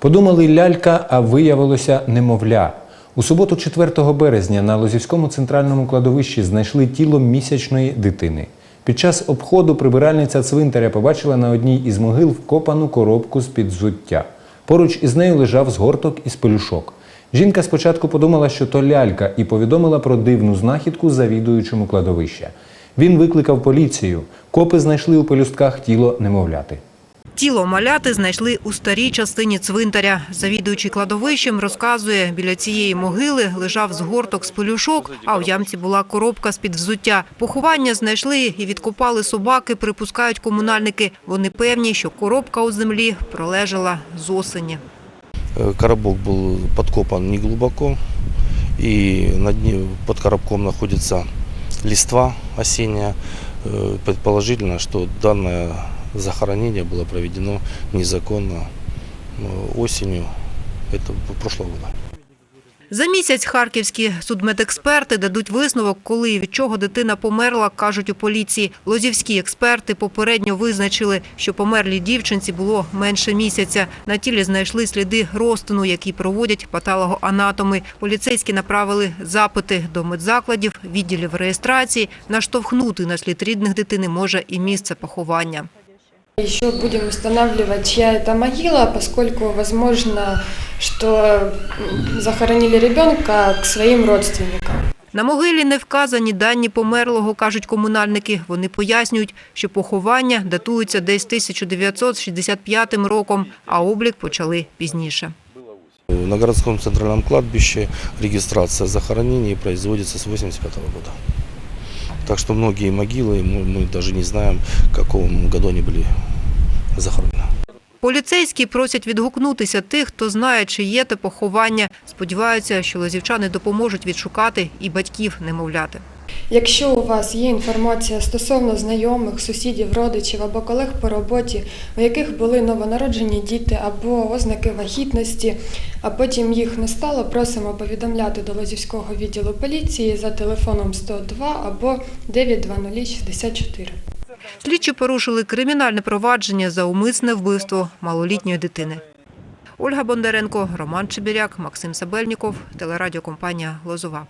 Подумали лялька, а виявилося немовля. У суботу, 4 березня, на Лозівському центральному кладовищі знайшли тіло місячної дитини. Під час обходу прибиральниця цвинтаря побачила на одній із могил вкопану коробку з-під взуття. Поруч із нею лежав згорток із пелюшок. Жінка спочатку подумала, що то лялька, і повідомила про дивну знахідку завідуючому кладовища. Він викликав поліцію. Копи знайшли у пелюстках тіло немовляти. Тіло маляти знайшли у старій частині цвинтаря. Завідуючий кладовищем розказує, біля цієї могили лежав згорток з пелюшок, а в ямці була коробка з-під взуття. Поховання знайшли і відкопали собаки, припускають комунальники. Вони певні, що коробка у землі пролежала з осені. Э, Коробок был подкопан неглубоко, и на дне под коробком находится листва осенняя. Э, Предположительно, что данное захоронение было проведено незаконно э, осенью этого прошлого года. За місяць харківські судмедексперти дадуть висновок, коли і від чого дитина померла, кажуть у поліції. Лозівські експерти попередньо визначили, що померлій дівчинці було менше місяця. На тілі знайшли сліди розтину, які проводять патологоанатоми. Поліцейські направили запити до медзакладів, відділів реєстрації. Наштовхнути на слід рідних дитини може і місце поховання. Еще будем устанавливать, чья это могила, поскольку возможно, что м, захоронили ребенка к своим родственникам. На могилі не вказані дані померлого, кажуть комунальники. Вони пояснюють, що поховання датуються десь 1965 роком, а облік почали пізніше. На городском центральном кладбище регистрация захоронений производится с 1985 года. Так что многие могилы мы, мы даже не знаем, в каком году они были захоронены. Поліцейські просять відгукнутися тих, хто знає, чи є те поховання. Сподіваються, що лозівчани допоможуть відшукати і батьків немовляти. Якщо у вас є інформація стосовно знайомих, сусідів, родичів або колег по роботі, у яких були новонароджені діти або ознаки вагітності, а потім їх не стало, просимо повідомляти до Лозівського відділу поліції за телефоном 102 або 92064. Слідчі порушили кримінальне провадження за умисне вбивство малолітньої дитини. Ольга Бондаренко, Роман Чебіряк, Максим Сабельніков, телерадіокомпанія «Лозова».